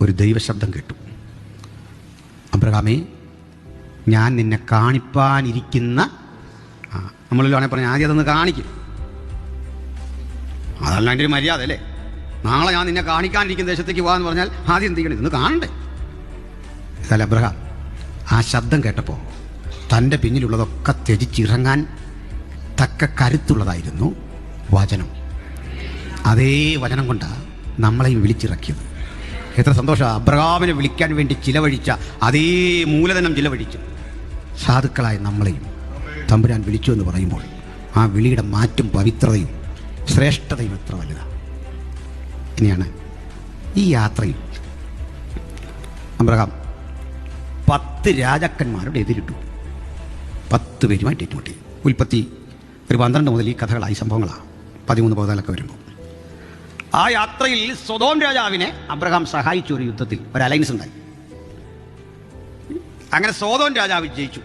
ഒരു ദൈവശബ്ദം കേട്ടു. അബ്രഹാമേ ഞാൻ നിന്നെ കാണിപ്പാനിരിക്കുന്ന നമ്മളിൽ നമ്മളിലാണെങ്കിൽ പറഞ്ഞു ആദ്യം അതൊന്ന് കാണിക്കും. അതല്ല എന്റെ ഒരു മര്യാദ അല്ലേ? നാളെ ഞാൻ നിന്നെ കാണിക്കാനിരിക്കുന്ന ദേശത്തേക്ക് പോകാന്ന് പറഞ്ഞാൽ ആദ്യം എന്ത് ചെയ്യണം? ഇതൊന്ന് കാണണ്ടേ? ഇതല്ല അബ്രഹാം ആ ശബ്ദം കേട്ടപ്പോൾ തന്റെ പിന്നിലുള്ളതൊക്കെ ത്യജിച്ചിറങ്ങാൻ തക്ക കരുത്തുള്ളതായിരുന്നു വചനം. അതേ വചനം കൊണ്ടാണ് നമ്മളെയും വിളിച്ചിറക്കിയത്. എത്ര സന്തോഷം. അബ്രഹാമിനെ വിളിക്കാൻ വേണ്ടി ചിലവഴിച്ച അതേ മൂലധനം ചിലവഴിച്ച്. സാധുക്കളായ നമ്മളെയും തമ്പുരാൻ വിളിച്ചു എന്ന് പറയുമ്പോൾ ആ വിളിയുടെ മാറ്റും പവിത്രതയും ശ്രേഷ്ഠതയും എത്ര വലുതാണ് ഇനിയാണ് ഈ യാത്രയിൽ അബ്രഹാം പത്ത് രാജാക്കന്മാരോട് എതിരിട്ടു. പത്ത് പേരുമായിട്ട് ഏറ്റുമുട്ടി. ഉൽപ്പത്തി ഒരു പന്ത്രണ്ട് മുതൽ ഈ കഥകളായി സംഭവങ്ങളാണ് പതിമൂന്ന് പതിനാലൊക്കെ വരുമ്പോൾ ആ യാത്രയിൽ സ്വതോം രാജാവിനെ അബ്രഹാം സഹായിച്ചു ഒരു യുദ്ധത്തിൽ ഒരു അലൈൻസ് ഉണ്ടായി അങ്ങനെ സോതോൻ രാജാവ് ജയിച്ചു.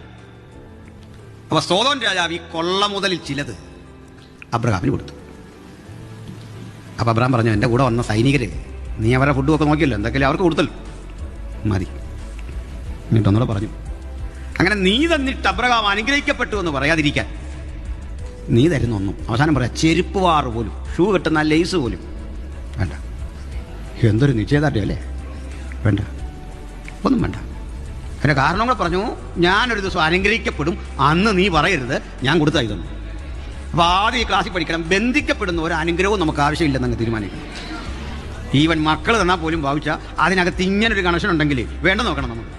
അപ്പൊ സോതോൻ രാജാവ് ഈ കൊള്ള മുതലിൽ ചിലത് അബ്രഹാമിന് കൊടുത്തു. അപ്പൊ അബ്രഹാം പറഞ്ഞു എന്റെ കൂടെ വന്ന സൈനികരെ നീ അവരുടെ ഫുഡ് ഒക്കെ നോക്കിയല്ലോ എന്തൊക്കെയല്ലേ അവർക്ക് കൊടുത്തല്ലോ മതി. എന്നിട്ട് ഒന്നുകൂടെ പറഞ്ഞു അങ്ങനെ നീ തന്നിട്ട് അബ്രഹാം അനുഗ്രഹിക്കപ്പെട്ടു എന്ന് പറയാതിരിക്കാൻ നീ തരുന്ന ഒന്നും. അവസാനം പറയാം ചെരുപ്പ് വാറ് പോലും ഷൂ കെട്ടുന്ന ലേസ് പോലും വേണ്ട. എന്തൊരു നിശ്ചയദാർഢ്യം അല്ലേ? വേണ്ട. ഒന്നും വേണ്ട. അതിന്റെ കാരണങ്ങൾ പറഞ്ഞു ഞാനൊരു ദിവസം അനുഗ്രഹിക്കപ്പെടും. അന്ന് നീ പറയരുത് ഞാൻ കൊടുത്ത ഇതൊന്നും. അപ്പോൾ ആദ്യം ഈ ക്ലാസ്സിൽ പഠിക്കണം. ബന്ധിക്കപ്പെടുന്ന ഒരു അനുഗ്രഹവും നമുക്ക് ആവശ്യമില്ലെന്ന് തീരുമാനിക്കണം. ഈവൻ മക്കൾ തന്നാൽ പോലും ഭാവിച്ചാൽ അതിനകത്ത് ഇങ്ങനൊരു കണക്ഷൻ ഉണ്ടെങ്കിൽ വേണ്ട നോക്കണം നമുക്ക്.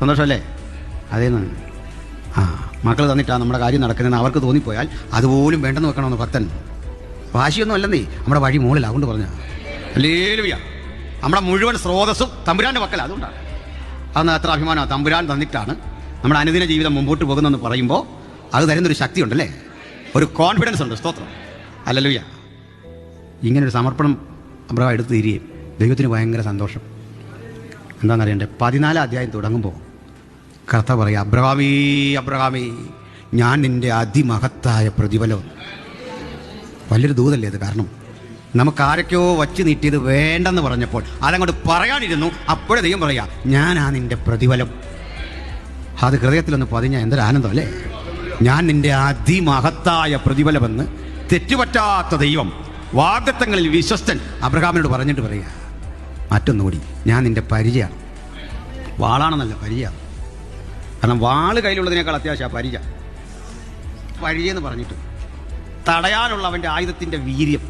സന്തോഷമല്ലേ? അതേന്ന് ആ മക്കൾ തന്നിട്ടാണ് നമ്മുടെ കാര്യം നടക്കുന്നതെന്ന് അവർക്ക് തോന്നിപ്പോയാൽ അതുപോലും വേണ്ടെന്ന് വെക്കണമെന്ന് ഭക്തൻ. വാശിയൊന്നും അല്ലെന്നേ. നമ്മുടെ വഴി മുകളിൽ അതുകൊണ്ട് പറഞ്ഞ നമ്മുടെ മുഴുവൻ സ്രോതസ്സും തമ്പുരാന്റെ മക്കൾ അതുകൊണ്ടാണ് അന്ന് അത്ര അഭിമാനമാണ് തമ്പുരാൻ തന്നിട്ടാണ് നമ്മുടെ അനുദിന ജീവിതം മുമ്പോട്ട് പോകുന്നതെന്ന് പറയുമ്പോൾ അത് തരുന്നൊരു ശക്തിയുണ്ടല്ലേ? ഒരു കോൺഫിഡൻസ് ഉണ്ട് സ്തോത്രം. അല്ലല്ലുയ്യ ഇങ്ങനൊരു സമർപ്പണം അബ്രഹം എടുത്തു തിരികെ ദൈവത്തിന് ഭയങ്കര സന്തോഷം. എന്താണെന്നറിയണ്ടേ പതിനാലാം അധ്യായം തുടങ്ങുമ്പോൾ കർത്ത പറയുക അബ്രഹാമീ അബ്രഹാമീ ഞാൻ നിന്റെ അതിമഹത്തായ പ്രതിഫലം വലിയൊരു ദൂതല്ലേ അത് കാരണം നമുക്ക് ആരൊക്കെയോ വച്ച് നീട്ടിയത് വേണ്ടെന്ന് പറഞ്ഞപ്പോൾ അതങ്ങോട്ട് പറയാനിരുന്നു. അപ്പോഴേ ദൈവം പറയാ ഞാനാ നിന്റെ പ്രതിഫലം. അത് ഹൃദയത്തിലൊന്ന് പതിഞ്ഞ എന്തൊരു ആനന്ദം അല്ലേ? ഞാൻ നിന്റെ അതിമഹത്തായ പ്രതിഫലമെന്ന് തെറ്റുപറ്റാത്ത ദൈവം വാഗ്ദത്തങ്ങളിൽ വിശ്വസ്തൻ അബ്രഹാമിനോട് പറഞ്ഞിട്ട് പറയുക. മറ്റൊന്നുകൂടി ഞാൻ നിന്റെ പരിചയമാണ് വാളാണെന്നല്ല പരിചയമാണ് കാരണം വാൾ കയ്യിലുള്ളതിനേക്കാൾ അത്യാവശ്യമാണ് പരിചയ പരിചയെന്ന് പറഞ്ഞിട്ട്. തടയാനുള്ള അവന്റെ ആയുധത്തിന്റെ വീര്യം.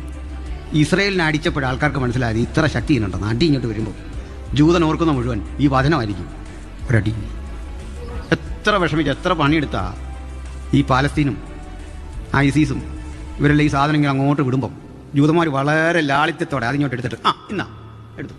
ഇസ്രയേലിനെ അടിച്ചപ്പോൾ ആൾക്കാർക്ക് മനസ്സിലായത് ഇത്ര ശക്തി ഉണ്ടെന്ന്. അടി ഇങ്ങോട്ട് വരുമ്പോൾ ജൂതൻ ഓർക്കുന്ന മുഴുവൻ ഈ വചനമായിരിക്കും. ഒരടി. എത്ര വിഷമിച്ച് എത്ര പണിയെടുത്താ ഈ പാലസ്തീനും ഐസീസും ഇവരെല്ലാം ഈ സാധനങ്ങൾ അങ്ങോട്ട് വിടുമ്പം ജൂതന്മാർ വളരെ ലാളിത്യത്തോടെ അതിങ്ങോട്ട് എടുത്തിട്ട് ആ ഇന്നാ എടുത്തു.